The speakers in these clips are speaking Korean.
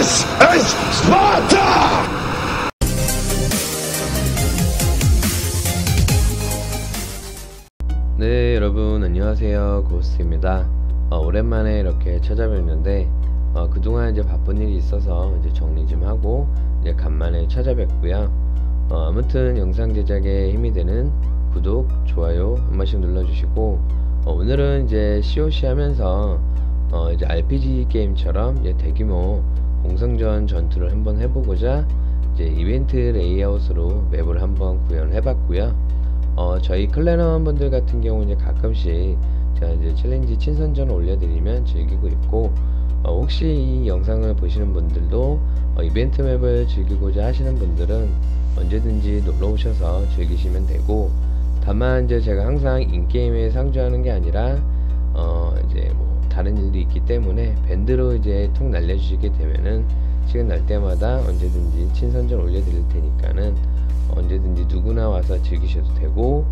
This is Sparta! 네 여러분 안녕하세요. 고스트입니다. 어, 오랜만에 이렇게 찾아뵙는데 어, 그동안 이제 바쁜 일이 있어서 이제 정리 좀 하고 이제 간만에 찾아뵙고요. 어, 아무튼 영상 제작에 힘이 되는 구독 좋아요 한 번씩 눌러주시고 어, 오늘은 이제 COC 하면서 어, 이제 RPG 게임처럼 이제 대규모 공성전 전투를 한번 해보고자 이제 이벤트 레이아웃으로 맵을 한번 구현을 해봤고요. 어, 저희 클레너 분들 같은 경우 이제 가끔씩 제가 이제 챌린지 친선전을 올려드리면 즐기고 있고 어, 혹시 이 영상을 보시는 분들도 어, 이벤트 맵을 즐기고자 하시는 분들은 언제든지 놀러 오셔서 즐기시면 되고 다만 이제 제가 항상 인게임에 상주하는 게 아니라 어 이제 뭐 다른 일도 있기 때문에 밴드로 이제 통 날려주시게 되면은 시간 날 때마다 언제든지 친선전 올려드릴 테니까는 언제든지 누구나 와서 즐기셔도 되고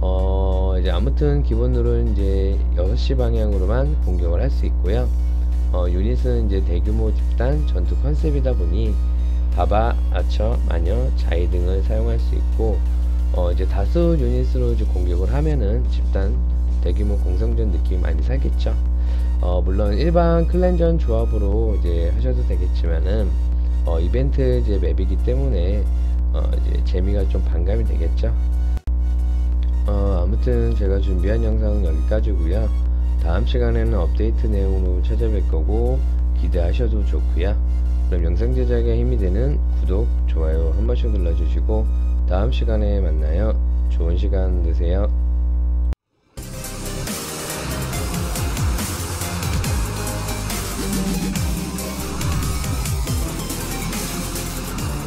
어 이제 아무튼 기본으로 이제 6시 방향으로만 공격을 할 수 있고요. 어 유닛은 이제 대규모 집단 전투 컨셉이다 보니 바바, 아처, 마녀, 자이 등을 사용할 수 있고 어 이제 다수 유닛으로 이제 공격을 하면은 집단 대규모 공성전 느낌 많이 살겠죠. 어 물론 일반 클랜전 조합으로 이제 하셔도 되겠지만은 어 이벤트 이제 맵이기 때문에 어, 이제 재미가 좀 반감이 되겠죠. 어, 아무튼 제가 준비한 영상은 여기까지고요. 다음 시간에는 업데이트 내용으로 찾아뵐 거고 기대하셔도 좋고요. 그럼 영상 제작에 힘이 되는 구독, 좋아요 한 번씩 눌러주시고 다음 시간에 만나요. 좋은 시간 되세요.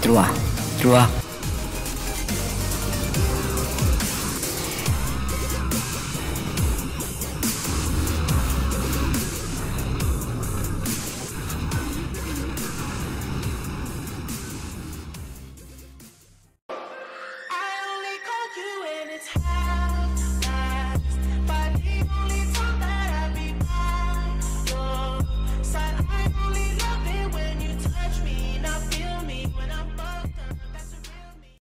들어와. 들어와